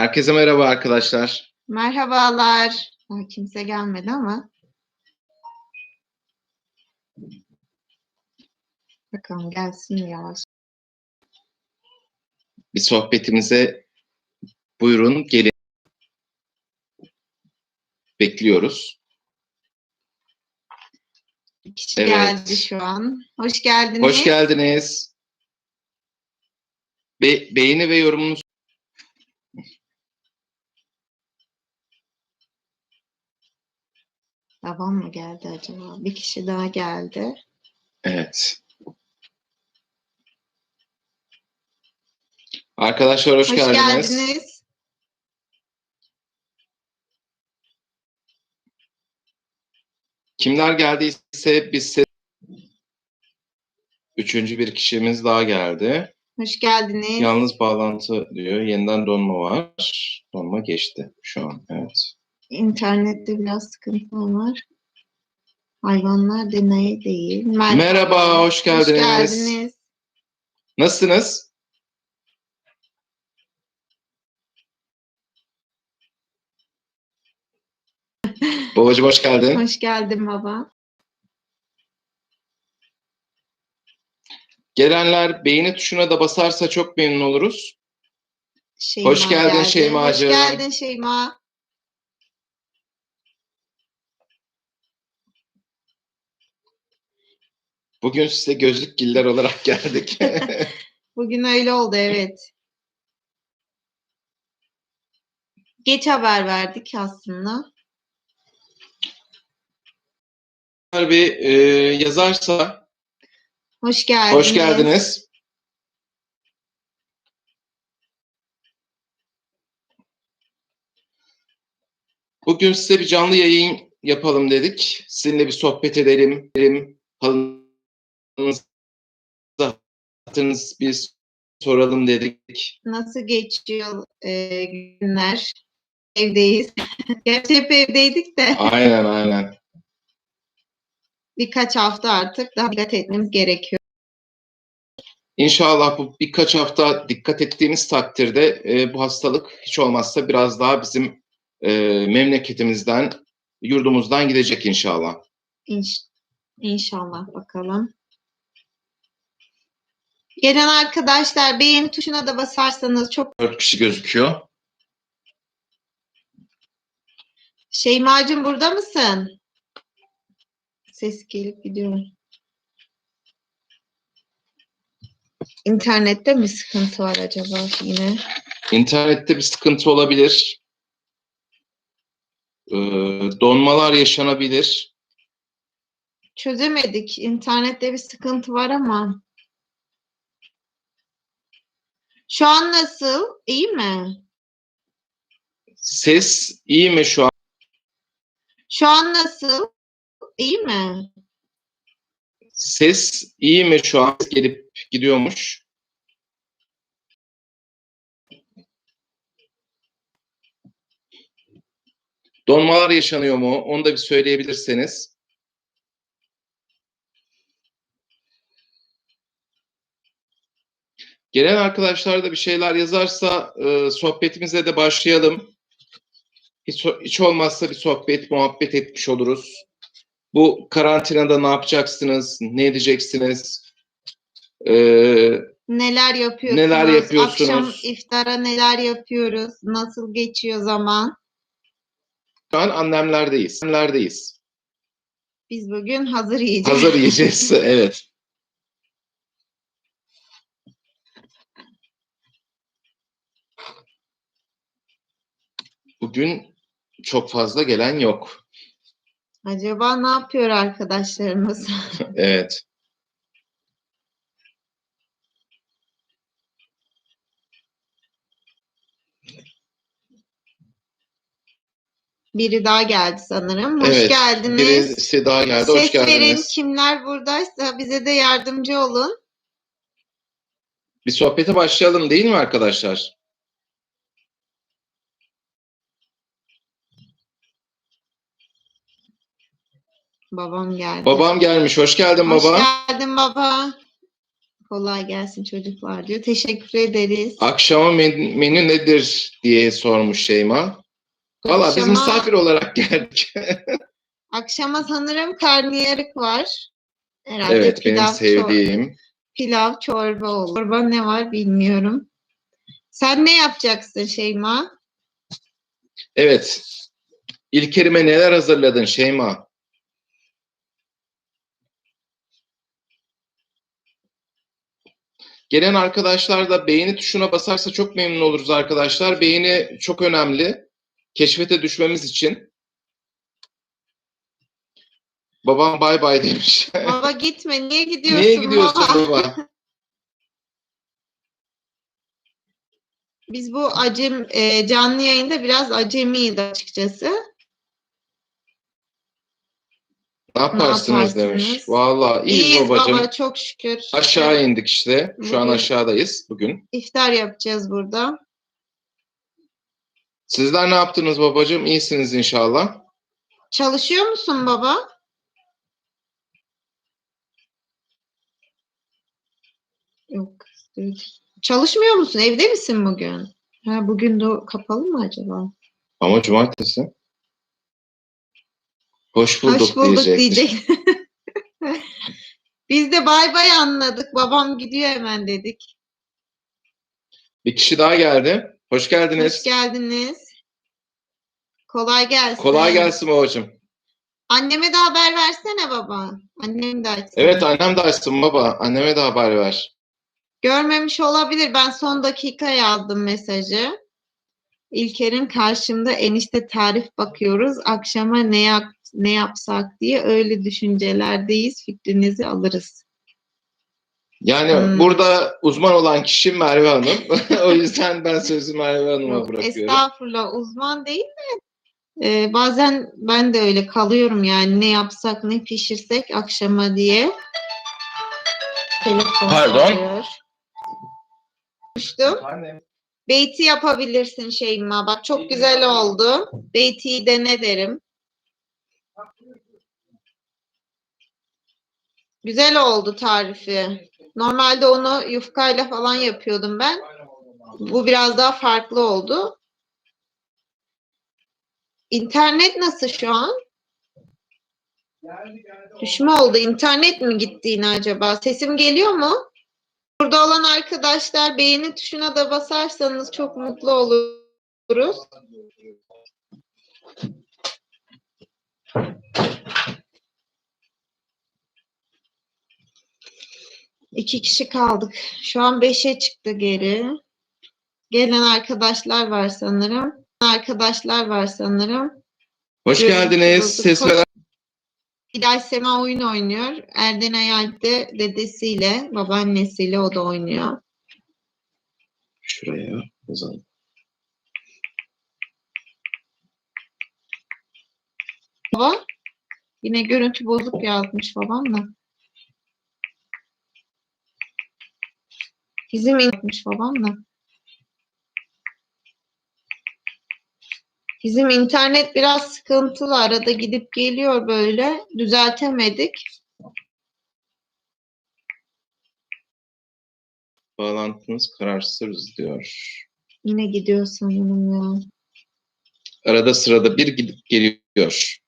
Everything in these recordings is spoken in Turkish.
Herkese merhaba arkadaşlar. Merhabalar. Kimse gelmedi ama. Bakalım gelsin yavaş. Bir sohbetimize buyurun gelin. Bekliyoruz. Bir kişi Evet. geldi şu an. Hoş geldiniz. Hoş geldiniz. Be- beğeni ve yorumunuz Babam mı geldi acaba? Bir kişi daha geldi. Evet. Arkadaşlar hoş, Hoş geldiniz. geldiniz. Kimler geldiyse biz se- Üçüncü bir kişimiz daha geldi. Hoş geldiniz. Yalnız bağlantı diyor. Yeniden donma var. Donma geçti şu an. Evet. İnternette biraz sıkıntı var. Hayvanlar deney değil. Merhaba. Merhaba, hoş geldiniz. Hoş geldiniz. Nasılsınız? Babacım hoş geldin. Hoş geldin baba. Gelenler beğeni tuşuna da basarsa çok memnun oluruz. Şeyma Hoş geldin geldi. Şeymacığım. Hoş geldin Şeyma. Bugün size gözlük giller olarak geldik. Bugün öyle oldu evet. Geç haber verdik aslında. bir e, yazarsa Hoş geldiniz. hoş geldiniz. Bugün size bir canlı yayın yapalım dedik. Sizinle bir sohbet edelim. edelim. Halınızı, hatırınızı bir soralım dedik. Nasıl geçiyor e, günler? Evdeyiz. Gerçi hep evdeydik de Aynen aynen. birkaç hafta artık daha dikkat etmemiz gerekiyor. İnşallah bu birkaç hafta dikkat ettiğimiz takdirde e, bu hastalık hiç olmazsa biraz daha bizim e, memleketimizden, yurdumuzdan gidecek inşallah. İnş İnşallah bakalım. Gelen arkadaşlar beğeni tuşuna da basarsanız çok Dört kişi gözüküyor. Şeymacığım burada mısın? Ses gelip gidiyor. İnternette mi sıkıntı var acaba yine? İnternette bir sıkıntı olabilir. E, donmalar yaşanabilir. Çözemedik. İnternette bir sıkıntı var ama. Şu an nasıl? İyi mi? Ses iyi mi şu an? Şu an nasıl? İyi mi? Ses iyi mi şu an? Gelip gidiyormuş. Donmalar yaşanıyor mu? Onu da bir söyleyebilirseniz. Gelen arkadaşlar da bir şeyler yazarsa e, sohbetimize de başlayalım. Hiç, hiç olmazsa bir sohbet, muhabbet etmiş oluruz. Bu karantinada ne yapacaksınız? Ne edeceksiniz? Ee, Neler yapıyorsunuz? Neler yapıyorsunuz? Akşam iftara neler yapıyoruz? Nasıl geçiyor zaman? şu an annemlerdeyiz. Annemlerdeyiz. Biz bugün hazır yiyeceğiz. Hazır yiyeceğiz. evet. Bugün çok fazla gelen yok. Acaba ne yapıyor arkadaşlarımız? Evet. Biri daha geldi sanırım. Hoş Evet, geldiniz. Birisi daha geldi. Hoş Ses verin. geldiniz. Kimler buradaysa bize de yardımcı olun. Bir sohbete başlayalım değil mi arkadaşlar? Babam geldi. Babam gelmiş. Hoş geldin Hoş baba. geldin baba. Kolay gelsin çocuklar diyor. Teşekkür ederiz. Akşama men- menü nedir diye sormuş Şeyma. Valla biz Akşama- misafir olarak geldik. Akşama sanırım karnıyarık var. Herhalde evet benim pilav, çor- sevdiğim. pilav, çorba olur. Çorba ne var bilmiyorum. Sen ne yapacaksın Şeyma? Evet. İlkerime neler hazırladın Şeyma? Gelen arkadaşlar da beğeni tuşuna basarsa çok memnun oluruz arkadaşlar. Beğeni çok önemli. Keşfete düşmemiz için. Babam bay bay demiş. Baba gitme. Niye gidiyorsun? Niye gidiyorsun baba? baba? Biz bu acem e, canlı yayında biraz acemiyiz açıkçası. Ne yaparsınız demiş. yaparsınız? Vallahi iyiyiz İyiyiz babacığım. baba çok şükür. Aşağı indik işte. Şu an Bugün- aşağıdayız bugün. İftar yapacağız burada. Sizler ne yaptınız babacığım? İyisiniz inşallah. Çalışıyor musun baba? Yok. Çalışmıyor musun? Evde misin bugün? Ha, bugün de kapalı mı acaba? Ama cumartesi. Hoş bulduk, Hoş bulduk diyecek. Biz de bay bay anladık. Babam gidiyor hemen dedik. Bir kişi daha geldi. Hoş geldiniz. Hoş geldiniz. Kolay gelsin. Kolay gelsin babacığım. Anneme de haber versene baba. Annem de açsın. Evet annem de açsın baba. Anneme de haber ver. Görmemiş olabilir. Ben son dakika yazdım mesajı. İlker'in karşımda enişte tarif bakıyoruz. Akşama ne yap ne yapsak diye öyle düşüncelerdeyiz. Fikrinizi alırız. Yani Hmm. burada uzman olan kişi Merve Hanım. o yüzden ben sözü Merve Hanım'a bırakıyorum. Estağfurullah uzman değil de e, bazen ben de öyle kalıyorum yani ne yapsak ne pişirsek akşama diye. Telefon Pardon. Konuştum. Beyti yapabilirsin Şeyma. Bak çok güzel oldu. Beyti'yi dene derim. Güzel oldu tarifi. Normalde onu yufkayla falan yapıyordum ben. Bu biraz daha farklı oldu. İnternet nasıl şu an? Düşme oldu. İnternet mi gitti yine acaba? Sesim geliyor mu? Burada olan arkadaşlar beğeni tuşuna da basarsanız çok mutlu oluruz. İki kişi kaldık. Şu an beşe çıktı geri. Gelen arkadaşlar var sanırım. Arkadaşlar var sanırım. Hoş Görüntü geldiniz. Ses Hoş- veren Hilal Sema oyun oynuyor. Erden Ayalp de dedesiyle, babaannesiyle o da oynuyor. Şuraya yazalım. Baba yine görüntü bozuk yazmış babam da. Bizim yapmış babam da. Bizim internet biraz sıkıntılı. Arada gidip geliyor böyle. Düzeltemedik. Bağlantınız kararsız diyor. Yine gidiyor sanırım ya. Arada sırada bir gidip geliyor.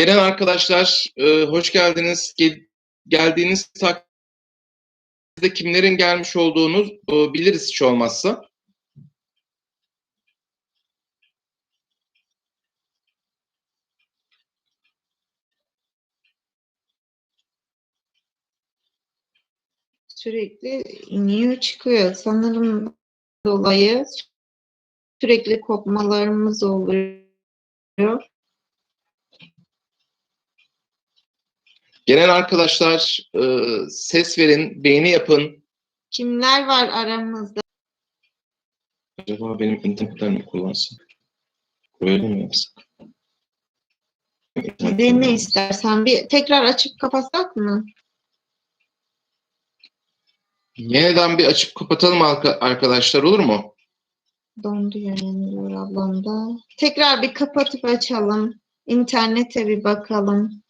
Gelen arkadaşlar e, hoş geldiniz. Gel- geldiğiniz takdirde kimlerin gelmiş olduğunu e, biliriz hiç olmazsa. Sürekli iniyor çıkıyor. Sanırım dolayı sürekli kopmalarımız oluyor. Gelen arkadaşlar e, ses verin, beğeni yapın. Kimler var aramızda? Acaba benim internetten mi kullansam? Böyle mi yapsak? De ne istersen bir tekrar açıp kapatsak mı? Yeniden bir açıp kapatalım arka- arkadaşlar olur mu? Dondu yani diyor ablam da. Tekrar bir kapatıp açalım. İnternete bir bakalım.